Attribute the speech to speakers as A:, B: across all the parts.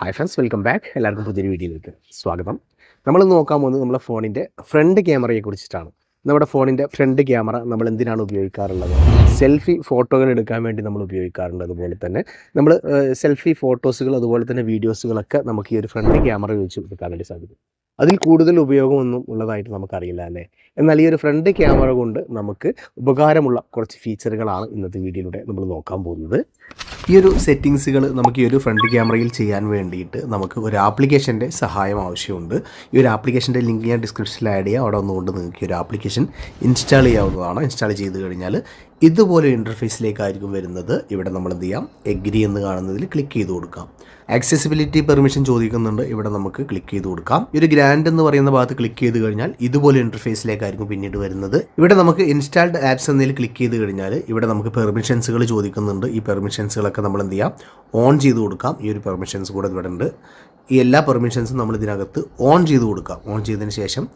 A: Hi friends welcome back എല്ലാവർക്കും പുതിയൊരു വീഡിയോയിലേക്ക് സ്വാഗതം. നമ്മൾ നോക്കാൻ പോകുന്നത് നമ്മുടെ ഫോണിന്റെ ഫ്രണ്ട് ക്യാമറയെ കുറിച്ചിട്ടാണ്. നമ്മുടെ ഫോണിന്റെ ഫ്രണ്ട് ക്യാമറ നമ്മൾ എന്തിനാണ് ഉപയോഗിക്കാറുള്ളത്? സെൽഫി ഫോട്ടോകൾ എടുക്കാൻ വേണ്ടി നമ്മൾ ഉപയോഗിക്കാറുണ്ട് അതുപോലെ തന്നെ നമ്മൾ സെൽഫി ഫോട്ടോസുകൾ അതുപോലെ തന്നെ വീഡിയോസുകളൊക്കെ നമുക്ക് ഈ ഒരു ഫ്രണ്ട് ക്യാമറ ഉപയോഗിച്ച് എടുക്കാൻ വേണ്ടി സാധിക്കും. അതിൽ കൂടുതൽ ഉപയോഗമൊന്നും ഉള്ളതായിട്ട് നമുക്കറിയില്ല അല്ലേ? എന്നാൽ ഈ ഒരു ഫ്രണ്ട് ക്യാമറ കൊണ്ട് നമുക്ക് ഉപകാരമുള്ള കുറച്ച് ഫീച്ചറുകളാണ് ഇന്നത്തെ വീഡിയോയിലൂടെ നമ്മൾ നോക്കാൻ പോകുന്നത്. ഈ ഒരു സെറ്റിങ്സുകൾ നമുക്ക് ഈ ഒരു ഫ്രണ്ട് ക്യാമറയിൽ ചെയ്യാൻ വേണ്ടിയിട്ട് നമുക്ക് ഒരു ആപ്ലിക്കേഷന്റെ സഹായം ആവശ്യമുണ്ട്. ഈ ഒരു ആപ്ലിക്കേഷന്റെ ലിങ്ക് ഞാൻ ഡിസ്ക്രിപ്ഷനിൽ ആഡ് ചെയ്യാം. അവിടെ ഒന്നുകൊണ്ട് നിങ്ങൾക്ക് ഈ ഒരു ആപ്ലിക്കേഷൻ ഇൻസ്റ്റാൾ ചെയ്യാവുന്നതാണ്. ഇൻസ്റ്റാൾ ചെയ്ത് കഴിഞ്ഞാൽ ഇതുപോലെ ഇന്റർഫേസിലേക്കായിരിക്കും വരുന്നത്. ഇവിടെ നമ്മൾ എന്ത് ചെയ്യാം? എഗ്രി എന്ന് കാണുന്നതിൽ ക്ലിക്ക് ചെയ്ത് കൊടുക്കാം. ആക്സസിബിലിറ്റി പെർമിഷൻ ചോദിക്കുന്നുണ്ട്. ഇവിടെ നമുക്ക് ക്ലിക്ക് ചെയ്ത് കൊടുക്കാം. ഈ ഒരു ഗ്രാൻഡ് എന്ന് പറയുന്ന ഭാഗത്ത് ക്ലിക്ക് ചെയ്ത് കഴിഞ്ഞാൽ ഇതുപോലെ ഇന്റർഫേസിലേക്കായിരിക്കും പിന്നീട് വരുന്നത്. ഇവിടെ നമുക്ക് ഇൻസ്റ്റാൾഡ് ആപ്സ് എന്നതിൽ ക്ലിക്ക് ചെയ്ത് കഴിഞ്ഞാൽ ഇവിടെ നമുക്ക് പെർമിഷൻസുകൾ ചോദിക്കുന്നുണ്ട്. ഈ പെർമിഷൻസുകളൊക്കെ നമ്മൾ എന്ത് ചെയ്യാം? ഓൺ ചെയ്ത് കൊടുക്കാം. ഈ ഒരു പെർമിഷൻസ് കൂടെ ഇവിടെ ഉണ്ട്. ഈ എല്ലാ പെർമിഷൻസും നമ്മൾ ഇതിനകത്ത് ഓൺ ചെയ്ത് കൊടുക്കാം. ഓൺ ചെയ്തതിന് ശേഷം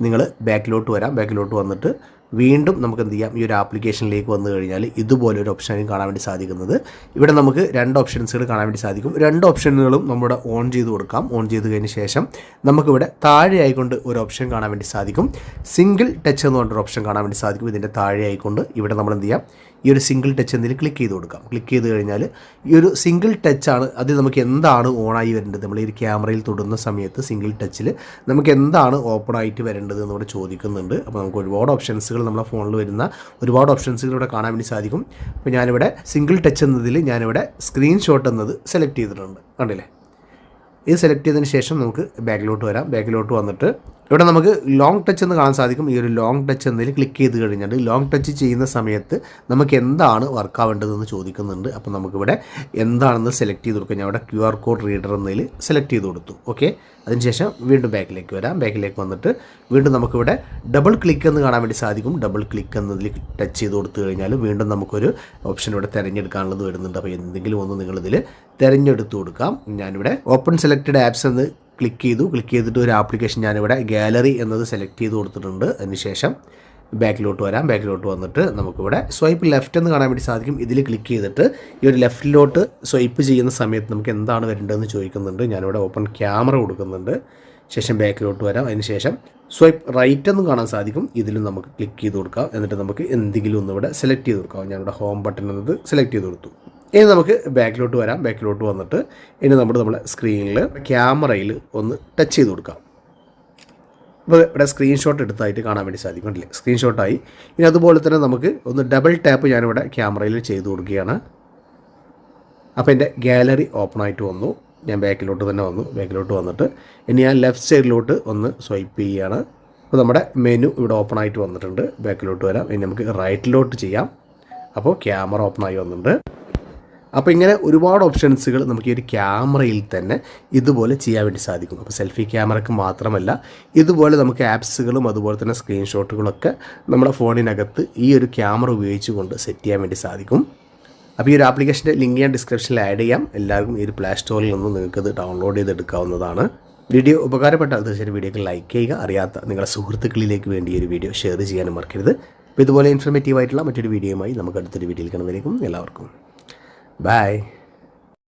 A: നിങ്ങൾ ബാക്കിലോട്ട് വരാം. ബാക്കിലോട്ട് വന്നിട്ട് വീണ്ടും നമുക്ക് എന്ത് ചെയ്യാം? ഈ ഒരു ആപ്ലിക്കേഷനിലേക്ക് വന്നു കഴിഞ്ഞാൽ ഇതുപോലെ ഒരു ഓപ്ഷനും കാണാൻ വേണ്ടി സാധിക്കുന്നത്. ഇവിടെ നമുക്ക് രണ്ട് ഓപ്ഷൻസുകൾ കാണാൻ വേണ്ടി സാധിക്കും. രണ്ട് ഓപ്ഷനുകളും നമ്മുടെ ഓൺ ചെയ്ത് കൊടുക്കാം. ഓൺ ചെയ്ത് കഴിഞ്ഞ ശേഷം നമുക്കിവിടെ താഴെ ആയിക്കൊണ്ട് ഒരു ഓപ്ഷൻ കാണാൻ വേണ്ടി സാധിക്കും. സിംഗിൾ ടച്ച് എന്ന് പറഞ്ഞൊരു ഓപ്ഷൻ കാണാൻ വേണ്ടി സാധിക്കും. ഇതിന്റെ താഴെ ആയിക്കൊണ്ട് ഇവിടെ നമ്മൾ എന്ത് ചെയ്യാം? ഈ ഒരു സിംഗിൾ ടച്ച് എന്നതിൽ ക്ലിക്ക് ചെയ്ത് കൊടുക്കാം. ക്ലിക്ക് ചെയ്ത് കഴിഞ്ഞാൽ ഈ ഒരു സിംഗിൾ ടച്ചാണ് അതിൽ നമുക്ക് എന്താണ് ഓണായി വരേണ്ടത്? നമ്മൾ ഈ ക്യാമറയിൽ തൊടുന്ന സമയത്ത് സിംഗിൾ ടച്ചിൽ നമുക്ക് എന്താണ് ഓപ്പൺ ആയിട്ട് വരേണ്ടത് എന്നിവിടെ ചോദിക്കുന്നുണ്ട്. അപ്പോൾ നമുക്ക് ഒരുപാട് ഓപ്ഷൻസുകൾ നമ്മുടെ ഫോണിൽ വരുന്ന ഒരുപാട് ഓപ്ഷൻസുകൾ ഇവിടെ കാണാൻ വേണ്ടി സാധിക്കും. അപ്പോൾ ഞാനിവിടെ സിംഗിൾ ടച്ച് എന്നതിൽ ഞാനിവിടെ സ്ക്രീൻഷോട്ട് എന്നത് സെലക്ട് ചെയ്തിട്ടുണ്ട്. കണ്ടില്ലേ? ഇത് സെലക്ട് ചെയ്തതിന് ശേഷം നമുക്ക് ബാക്കിലോട്ട് വരാം. ബാക്കിലോട്ട് വന്നിട്ട് ഇവിടെ നമുക്ക് ലോങ് ടച്ച് എന്ന് കാണാൻ സാധിക്കും. ഈ ഒരു ലോങ് ടച്ച് എന്നതിൽ ക്ലിക്ക് ചെയ്ത് കഴിഞ്ഞാൽ ലോങ് ടച്ച് ചെയ്യുന്ന സമയത്ത് നമുക്ക് എന്താണ് വർക്ക് ആവേണ്ടതെന്ന് ചോദിക്കുന്നുണ്ട്. അപ്പോൾ നമുക്കിവിടെ എന്താണെന്ന് സെലക്ട് ചെയ്ത് കൊടുക്കുക ഞാൻ ഇവിടെ ക്യു ആർ കോഡ് റീഡർ എന്നതിൽ സെലക്ട് ചെയ്ത് കൊടുത്തു. ഓക്കെ അതിനുശേഷം വീണ്ടും ബാക്കിലേക്ക് വരാം. ബാക്കിലേക്ക് വന്നിട്ട് വീണ്ടും നമുക്കിവിടെ ഡബിൾ ക്ലിക്ക് എന്ന് കാണാൻ വേണ്ടി സാധിക്കും. ഡബിൾ ക്ലിക്ക് എന്നതിൽ ടച്ച് ചെയ്ത് കൊടുത്തു കഴിഞ്ഞാൽ വീണ്ടും നമുക്കൊരു ഓപ്ഷൻ ഇവിടെ തിരഞ്ഞെടുക്കാനുള്ളത് വരുന്നുണ്ട്. അപ്പോൾ എന്തെങ്കിലും ഒന്ന് നിങ്ങളിതിൽ തിരഞ്ഞെടുത്ത് കൊടുക്കാം. ഞാനിവിടെ ഓപ്പൺ സെലക്റ്റഡ് ആപ്സ് എന്ന് ക്ലിക്ക് ചെയ്തു. ക്ലിക്ക് ചെയ്തിട്ട് ഒരു ആപ്ലിക്കേഷൻ ഞാനിവിടെ ഗാലറി എന്നത് സെലക്ട് ചെയ്ത് കൊടുത്തിട്ടുണ്ട്. അതിനുശേഷം ബാക്കിലോട്ട് വരാം. ബാക്കിലോട്ട് വന്നിട്ട് നമുക്കിവിടെ സ്വൈപ്പ് ലെഫ്റ്റ് എന്ന് കാണാൻ വേണ്ടി സാധിക്കും. ഇതിൽ ക്ലിക്ക് ചെയ്തിട്ട് ഈ ഒരു ലെഫ്റ്റിലോട്ട് സ്വൈപ്പ് ചെയ്യുന്ന സമയത്ത് നമുക്ക് എന്താണ് വരേണ്ടതെന്ന് ചോദിക്കുന്നുണ്ട്. ഞാനിവിടെ ഓപ്പൺ ക്യാമറ കൊടുക്കുന്നുണ്ട്. ശേഷം ബാക്കിലോട്ട് വരാം. അതിനുശേഷം സ്വൈപ്പ് റൈറ്റ് എന്ന് കാണാൻ സാധിക്കും. ഇതിലും നമുക്ക് ക്ലിക്ക് ചെയ്ത് കൊടുക്കാം. എന്നിട്ട് നമുക്ക് എന്തെങ്കിലും ഒന്നിവിടെ സെലക്ട് ചെയ്ത് കൊടുക്കാം. ഞാനിവിടെ ഹോം ബട്ടൺ എന്നത് സെലക്ട് ചെയ്ത് കൊടുത്തു. ഇനി നമുക്ക് ബാക്കിലോട്ട് വരാം. ബാക്കിലോട്ട് വന്നിട്ട് ഇനി നമ്മുടെ നമ്മുടെ സ്ക്രീനിൽ ക്യാമറയിൽ ഒന്ന് ടച്ച് ചെയ്ത് കൊടുക്കാം. അപ്പോൾ ഇവിടെ സ്ക്രീൻഷോട്ട് എടുത്തായിട്ട് കാണാൻ വേണ്ടി സാധിക്കും അല്ലേ സ്ക്രീൻഷോട്ടായി ഇനി അതുപോലെ തന്നെ നമുക്ക് ഒന്ന് ഡബിൾ ടാപ്പ് ഞാനിവിടെ ക്യാമറയിൽ ചെയ്ത് കൊടുക്കുകയാണ്. അപ്പോൾ എന്റെ ഗാലറി ഓപ്പൺ ആയിട്ട് വന്നു. ഞാൻ ബാക്കിലോട്ട് തന്നെ വന്നു. ബാക്കിലോട്ട് വന്നിട്ട് ഇനി ഞാൻ ലെഫ്റ്റ് സൈഡിലോട്ട് ഒന്ന് സ്വൈപ്പ് ചെയ്യുകയാണ് അപ്പോൾ നമ്മുടെ മെനു ഇവിടെ ഓപ്പൺ ആയിട്ട് വന്നിട്ടുണ്ട്. ബാക്കിലോട്ട് വരാം. ഇനി നമുക്ക് റൈറ്റിലോട്ട് ചെയ്യാം. അപ്പോൾ ക്യാമറ ഓപ്പൺ ആയി വന്നിട്ടുണ്ട്. അപ്പോൾ ഇങ്ങനെ ഒരുപാട് ഓപ്ഷൻസുകൾ നമുക്ക് ഈ ഒരു ക്യാമറയിൽ തന്നെ ഇതുപോലെ ചെയ്യാൻ വേണ്ടി സാധിക്കും അപ്പോൾ സെൽഫി ക്യാമറയ്ക്ക് മാത്രമല്ല ഇതുപോലെ നമുക്ക് ആപ്സുകളും അതുപോലെ തന്നെ സ്ക്രീൻഷോട്ടുകളൊക്കെ നമ്മുടെ ഫോണിനകത്ത് ഈ ഒരു ക്യാമറ ഉപയോഗിച്ചുകൊണ്ട് സെറ്റ് ചെയ്യാൻ വേണ്ടി സാധിക്കും. അപ്പോൾ ഈ ഒരു ആപ്ലിക്കേഷന്റെ ലിങ്ക് ഞാൻ ഡിസ്ക്രിപ്ഷനിൽ ആഡ് ചെയ്യാം. എല്ലാവർക്കും ഈ ഒരു പ്ലേ സ്റ്റോറിൽ നിന്ന് നിങ്ങൾക്കത് ഡൗൺലോഡ് ചെയ്തെടുക്കാവുന്നതാണ്. വീഡിയോ ഉപകാരപ്പെട്ടാൽ തീർച്ചയായും വീഡിയോക്ക് ലൈക്ക് ചെയ്യുക. അറിയാത്ത നിങ്ങളുടെ സുഹൃത്തുക്കളിലേക്ക് വേണ്ടി ഈ ഒരു വീഡിയോ ഷെയർ ചെയ്യാനും മറക്കരുത്. അപ്പോൾ ഇതുപോലെ ഇൻഫർമേറ്റീവ് ആയിട്ടുള്ള മറ്റൊരു വീഡിയോയുമായി നമുക്ക് അടുത്തൊരു വീഡിയോയിൽ കാണുന്നതായിരിക്കും എല്ലാവർക്കും Bye.